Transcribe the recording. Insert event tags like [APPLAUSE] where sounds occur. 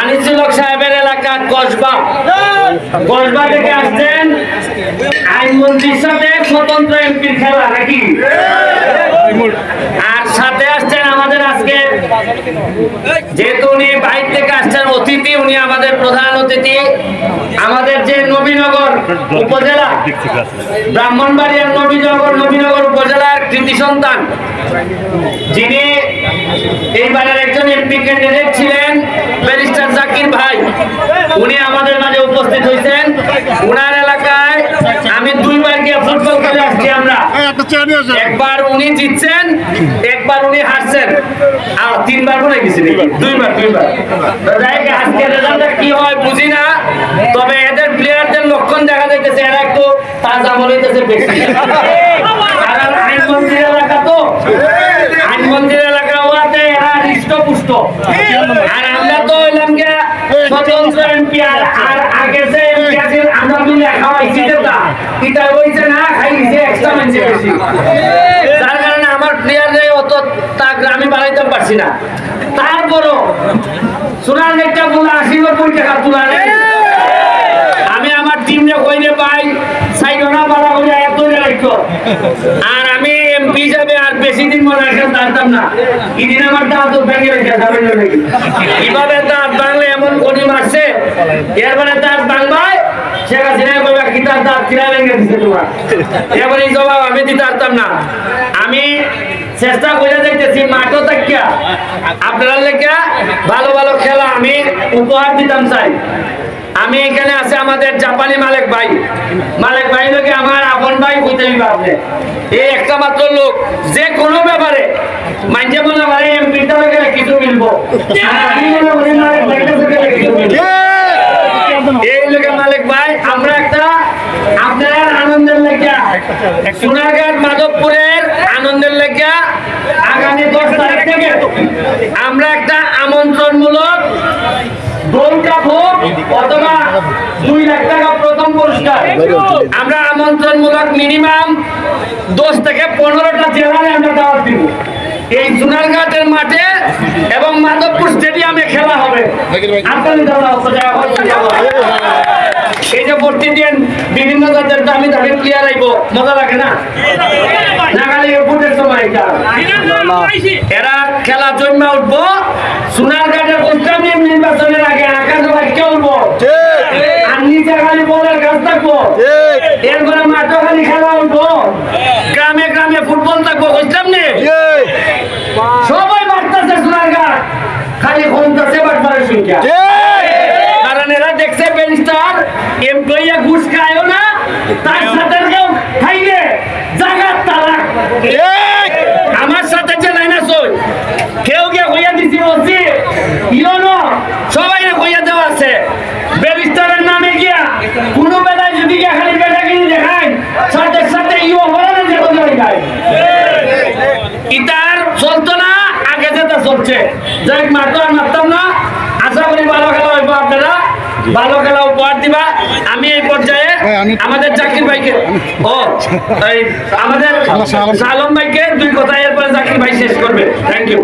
আনিসুল সাহেবের এলাকা কসবা। কসবা থেকে আসছেন আইনমন্ত্রীর সাথে স্বতন্ত্র এমপির খেলা, নাকি? আর সাথে আসছেন আমাদের আজকে যেহেতু উনি বাইর থেকে আসছেন অতিথি, উনি আমাদের প্রধান অতিথি। আমাদের যে নবীনগর উপজেলা, ব্রাহ্মণবাড়িয়ার নবীনগর নবীনগর উপজেলার কৃতি সন্তান, যিনি এইবারের একজন এমপি ক্যান্ডিডেট ছিলেন ব্যারিস্টার জাকির ভাই। উনি আমাদের মাঝে উপস্থিত হয়েছেন। উনার এলাকায় আমি দুইবার গিয়ে ফুটবল খেলে আসছি আমরা। একবার উনি জিতছেন একবার উনি হারছেন। আর তিনবার মনে গেছি দুইবার। দুইবার আজকে রেজাল্টটা কি হয় বুঝি না। তবে এদের প্লেয়ারদের লক্ষণ দেখা যাইতেছে এরা একটু তাজা মনে হইতেছে বেশি [LAUGHS] কারণ আইনমন্ত্রীর এলাকা তো আইনমন্ত্রীর এলাকা হওয়াতে এরা হৃষ্টপুষ্ট যার কারণে আমার অত গ্রামে বাড়াইতে পারছি না। তারপরও সোনার একটা বলে আশি নব্বই টাকা তোলা আমি আমার টিমে কইলে পাই সাইডনা বাড়া হইয়া এত আর আমি এমপি হিসাবে বেশি দিন মনে পারতাম না। ভেঙে এমন এরপরে আমি দিতে পারতাম না। আমি চেষ্টা করে যাইতেছি মাঠও থাকিয়া আপনার লেখা ভালো ভালো খেলা আমি উপহার দিতাম চাই। আমি এখানে আছে আমাদের জাপানি মালিক ভাই। মালিক আপন ভাই বুঝতে আপনি। এই একটা মাত্র লোক যে কোনো ব্যাপারে। মানছে মনে পারে এমপির লোকে কিছু মিলবো। আর আমি মনে করি মালিক ভাইয়ের লোকে কিছু মিলবো। এই লোকে মালিক ভাই আমরা একটা আপনার আনন্দের লেগা সোনারঘাট মাধবপুরের আনন্দের লেগা আগামী দশ তারিখ থেকে আমরা একটা আমন্ত্রণমূলক কাপ হোক অথবা দুই লাখ টাকা মিনিমাম দশ থেকে পনেরোটা জেলায় আমরা দাওয়াত দিব। এই সোনারঘাটের মাঠে এবং মাধবপুর স্টেডিয়ামে খেলা হবে। এই যে ভর্তি দিন, বিভিন্ন জাতের আইব। মজা লাগে না? ভোটের সময় এটা। এরা খেলা জন্মে উঠবো। সোনার ঘাটে বসলাম নির্বাচনের আগে আকাশ বাক্যে উঠবো। আর নিচে খালি বলের গাছ থাকব। এরপরে মাঠে খালি খেলা উঠবো। গ্রামে গ্রামে ফুটবল থাকব বুঝলাম নে? সবাই বাড়তেছে সোনার ঘাট। খালি কমতেছে বাটবারের সংখ্যা। কারণ এরা দেখছে ব্যারিস্টার এমপ্লয়ি ঘুষ খায়ও না তার সাথে কেউ খাইলে জাগার তালাক। আমার সাথে যে লাইন আছে কেউ কে হইয়া দিছি বলছি ইয়নো সবাই হইয়া দেওয়া আছে ব্যারিস্টারের নামে গিয়া কোনো বেলায় যদি কিনে দেখায় সাথে সাথে ইও না যে যায় ইতার চলতো না আগে যেটা চলছে যাই মারতো আর মারতাম না। আশা করি ভালো খেলা হইব আপনারা। ভালো খেলা উপহার দিবা। আমি এই পর্যায়ে আমাদের জাকির ভাইকে ও এই আমাদের সালম। ভাইকে দুই কথা এরপরে জাকির ভাই শেষ করবে। Thank you